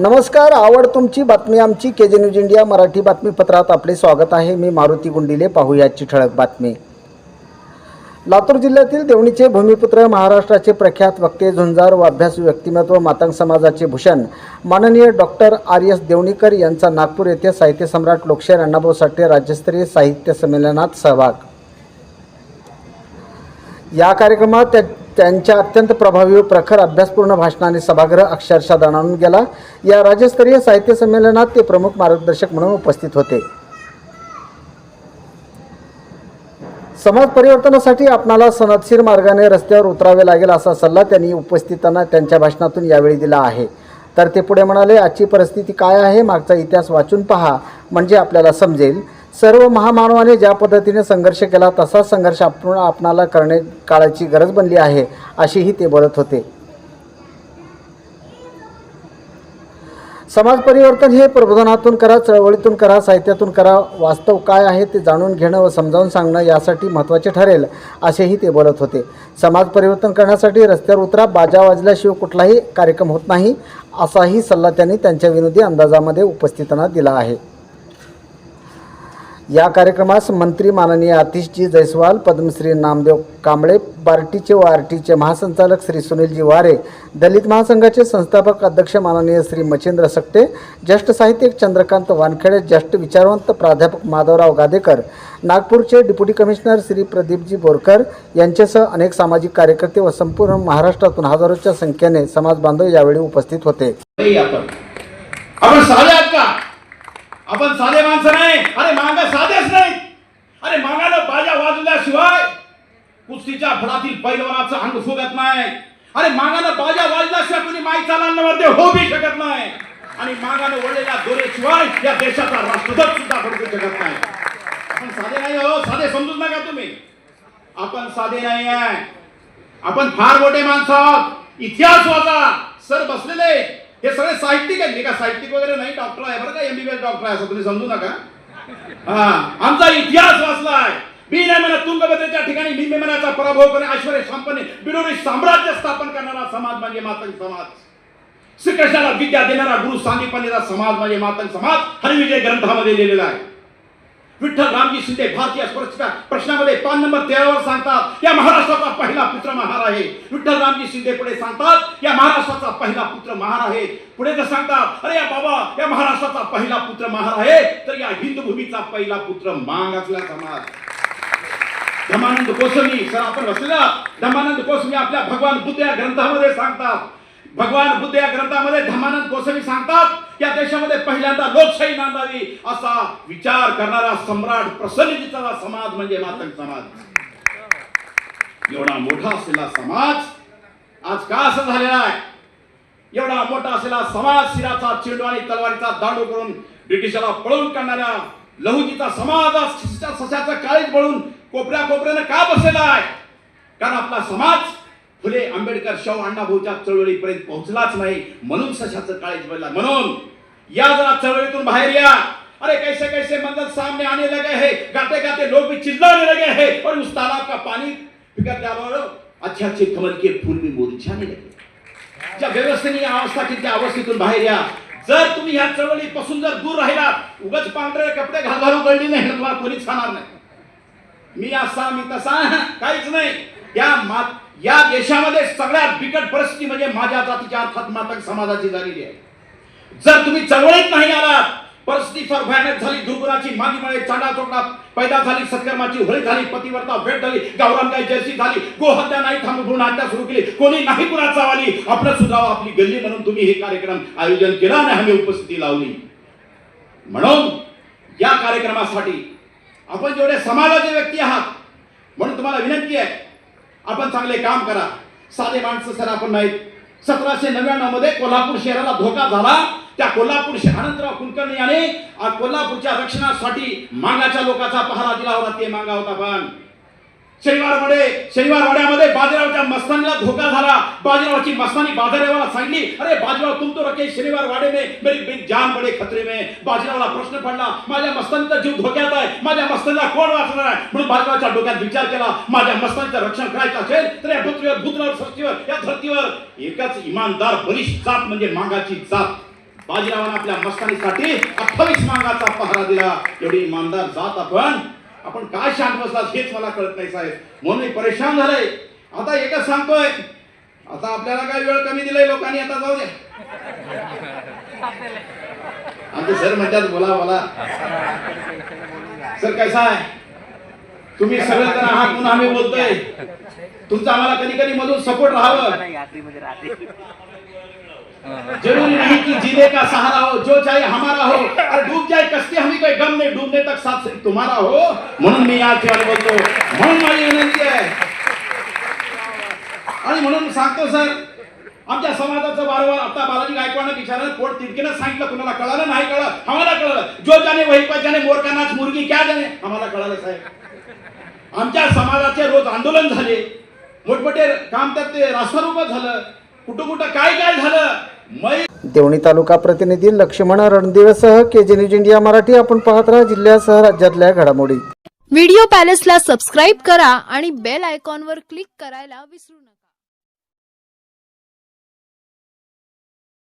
नमस्कार आवड तुमची बातमी आमची के जे न्यूज इंडिया मराठी बातमीपत्रात आपले स्वागत आहे. मी मारुती गुंडिले पाहूयाची ठळक बातमी. लातूर जिल्ह्यातील देवणीचे भूमिपुत्र महाराष्ट्राचे प्रख्यात वक्ते झुंजार व अभ्यास व्यक्तिमत्व मातंग समाजाचे भूषण माननीय डॉक्टर आर एस देवणीकर यांचा नागपूर येथे साहित्य सम्राट लोकशाहीर अण्णाभाऊ साठे राज्यस्तरीय साहित्य संमेलनात सहभाग. या कार्यक्रमात त्या त्यांच्या अत्यंत प्रभावी व प्रखर अभ्यासपूर्ण भाषणाने सभागृह अक्षरशः दणाणून गेला. या राज्यस्तरीय साहित्य संमेलनात ते प्रमुख मार्गदर्शक म्हणून उपस्थित होते. समाज परिवर्तनासाठी आपणाला सनदशीर मार्गाने रस्त्यावर उतरावे लागेल असा सल्ला त्यांनी उपस्थितांना त्यांच्या भाषणातून यावेळी दिला आहे. तर ते पुढे म्हणाले आजची परिस्थिती काय आहे? मागचा इतिहास वाचून पहा. म्हणजे आपल्याला समजेल. सर्व महामानवाने ज्या पद्धतीने संघर्ष केला तसाच संघर्ष आपण आपणाला करणे काळाची गरज बनली आहे अशीही ते बोलत होते. समाज परिवर्तन हे प्रबोधनातून करा चळवळीतून करा साहित्यातून करा. वास्तव काय आहे ते जाणून घेणं व समजावून सांगणं यासाठी महत्त्वाचे ठरेल असेही ते बोलत होते. समाज परिवर्तन करण्यासाठी रस्त्यावर उतरा बाजा वाजल्याशिवाय कुठलाही कार्यक्रम होत नाही असाही सल्ला त्यांनी त्यांच्या विनोदी अंदाजामध्ये उपस्थितांना दिला आहे. या कार्यक्रमास मंत्री माननीय आतिशजी जयस्वाल पद्मश्री नामदेव कांबळे बार्टीचे व आरटीचे महासंचालक श्री सुनीलजी वारे दलित महासंघाचे संस्थापक अध्यक्ष माननीय श्री मच्छिंद्र सकटे ज्येष्ठ साहित्यिक चंद्रकांत वानखेडे ज्येष्ठ विचारवंत प्राध्यापक माधवराव गादेकर नागपूरचे डिप्युटी कमिशनर श्री प्रदीपजी बोरकर यांच्यासह अनेक सामाजिक कार्यकर्ते व संपूर्ण महाराष्ट्रातून हजारोच्या संख्येने समाज बांधव यावेळी उपस्थित होते. आपण साधे माणसं नाही. अरे मागं साधेच नाही अरे मागानं बाजा वाजल्याशिवाय कुस्तीच्या फळातील पैलवानाचं अंग शोधत नाही. अरे मागानं बाजा वाजल्याशिवाय कुणी माई चालांवर होऊ बी शकत नाही. आणि मागानं वळलेल्या दोरेशिवाय या देशाचा राष्ट्रध्वज सुद्धा फडकू शकत नाही. आपण साधे नाही हो साधे समजूच नका तुम्ही. आपण साधे नाही आहे. आपण फार मोठे माणसं आहोत. इतिहास वाचा. सर बसलेले. हे सगळे साहित्यिक आहेत. मी का साहित्यिक वगैरे नाही डॉक्टर आहे बरं का एमबीबीएस डॉक्टर आहे असं तुम्ही समजू नका. हा आमचा इतिहास वाचलाय. मी नाही म्हणत तुंगभद्रेच्या ठिकाणी मी पराभव करणे ऐश्वर्य संपन्न विरोधी साम्राज्य स्थापन करणारा समाज म्हणजे मातंग समाज. श्रीकृष्णाला विद्या देणारा गुरु सांगीपणीचा समाज म्हणजे मातंग समाज. हरिविजय ग्रंथामध्ये लिहिलेला आहे. विठ्ठल रामजी शिंदे भारतीय स्पर्शच्या प्रश्नामध्ये पान नंबर तेरावर सांगतात या महाराष्ट्राचा पहिला पुत्र आहे. विठ्ठल रामजी शिंदे पुढे सांगतात या महाराष्ट्राचा पहिला पुत्र महार आहे. पुढे तर सांगतात अरे या बाबा या महाराष्ट्राचा पहिला पुत्र महार आहे तर या हिंदभूमीचा पहिला पुत्र मांग असला समाज. धमानंद कोसमी सर आपण बसलेला धमानंद कोसमी आपल्या भगवान बुद्ध या ग्रंथामध्ये सांगतात. भगवान बुद्ध या ग्रंथामध्ये धमानंद कोसमी सांगतात या देशामध्ये पहिल्यांदा लोकशाही नांदावी असा विचार करणारा सम्राट प्रसन्नतेचा समाज म्हणजे मातंग समाज. एवढा मोठा असलेला समाज आज का असं झालेला आहे? एवढा मोठा असलेला समाज शिराचा चेंडू आणि तलवारीचा दांडू करून ब्रिटिशाला पळवून काढणाऱ्या लहुजीचा समाज आज सशाचा काळीत पळून कोपऱ्या कोपऱ्यानं का बसलेला आहे? कारण आपला समाज फुले आंबेडकर शाहू अण्णाभाऊच्या चळवळीपर्यंत पोहोचलाच नाही म्हणून सशाचं काळीज पडला म्हणून या जरा चळवळीतून बाहेर या. अरे कैसे कैसे मंदिर सामने आने लगे हैं गाते गाते लोग भी चिल्लाने लगे हैं और उस तालाब का पानी फिकर अच्छे अच्छे कमल के फूल भी मुरझाने लगे। ज्या व्यवस्थेने या अवस्था की त्या अवस्थेतून बाहेर या. जर तुम्ही ह्या चळवळीपासून जर दूर राहिला उगाच पांढरे कपडे घाल घालू कळली नाही तुम्हाला कोणीच खाणार नाही. मी असा मी तसा काहीच नाही. या मा या देशामध्ये सगळ्यात बिकट परिस्थिती म्हणजे माझ्या जातीच्या अर्थात मातक समाजाची झालेली आहे. जर तुम्ही चळवळीत नाही आलात परिस्थिती फार भयानक झाली. दुर्गुणाची मागीमुळे चांडा चोकडा पैदा झाली सत्कर्माची होळी झाली पतिवर्ता भेट झाली गावरान गाय जर्सी झाली. गोहत्या नाही थांबून पूर्ण हत्या सुरू केली. कोणी नाही कुणाचा वाली आपलं सुधाव आपली गल्ली म्हणून तुम्ही हे कार्यक्रम आयोजन केला आणि आम्ही उपस्थिती लावली. म्हणून या कार्यक्रमासाठी आपण जेवढे समाजाचे व्यक्ती आहात म्हणून तुम्हाला विनंती आहे आपण चांगले काम करा. साधे माणसं सर आपण नाहीत. सतराशे नव्याण्णवमध्ये कोल्हापूर शहराला धोका झाला. त्या कोल्हापूर आनंदराव कुलकर्णी याने कोल्हापूरच्या रक्षणासाठी मांगाच्या लोकांचा पहारा दिला होता ते मांगा होता पण. शनिवारमध्ये वाडे शनिवार वाड्यामध्ये बाजीरावच्या मस्तानीला धोका झाला. बाजीरावची मस्तानी बाजारेवाला सांगली अरे बाजीराव तुम तो रखे शनिवार वाडे में मेरी बिग जान बडे खतरे में. बाजीरावला प्रश्न पडला माझ्या मस्तानीचा जीव धोक्यात आहे माझ्या मस्तानीला कोण वाचणार आहे? म्हणून बाजीरावच्या डोक्यात विचार केला माझ्या मस्तानीचं रक्षण करायचं असेल तर या पृथ्वीवर भूतलावर सृष्टीवर या धर्तीवर. एकच इमानदार बलिष्ठ जात म्हणजे मागाची जात. बाजीरावानं आपल्या मस्तानीसाठी अठ्ठावीस मांगाचा पहारा दिला. एवढी इमानदार जात आपण. आपण काय शांत बसलात हेच मला कळत नाही साहेब. म्हणून मी परेशान झालंय. आता एकच सांगतोय. आता आपल्याला काय वेळ कमी दिलाय लोकांनी आता जाऊ द्या. आमचे सर म्हणतात बोला बोला. सर कैसा आहे? तुम्ही सगळे जण आहात म्हणून आम्ही बोलतोय. तुमचा आम्हाला कधी कधी मधून सपोर्ट राहावं. जरूरी नहीं कि जीने का सहारा हो जो चाहे हमारा हो। और डूब जाए कश्ती हमें कोई गम नहीं डूबने तक साथ से तुम्हारा हो। म्हणून मी या ठिकाणी बोलतो म्हणून माझी विनंती आहे आणि म्हणून सांगतो सर। आमच्या समाजाचं वारंवार आता बालाजी गायकवाडनं विचारलं पोट तिडकीनं सांगितलं कुणाला कळालं नाही कळलं आम्हाला कळलं. जो जाने वही पर जाने मोर नाच मुर्गी क्या जाने आम्हाला कळालं साहेब. आमच्या समाजाचे रोज आंदोलन झाले. मोठमोठे काम तर ते रास्वरूपच झालं. कुठं कुठं काय काय झालं? मै देवणी तालुका प्रतिनिधी Laxman रणदिवेसह K G news India Marathi आपण पाहत राहा जिल्ह्यासह राज्यातल्या घडामोडी. व्हिडिओ पॅलेसला सबस्क्राईब करा आणि बेल आयकॉनवर क्लिक करायला विसरू नका.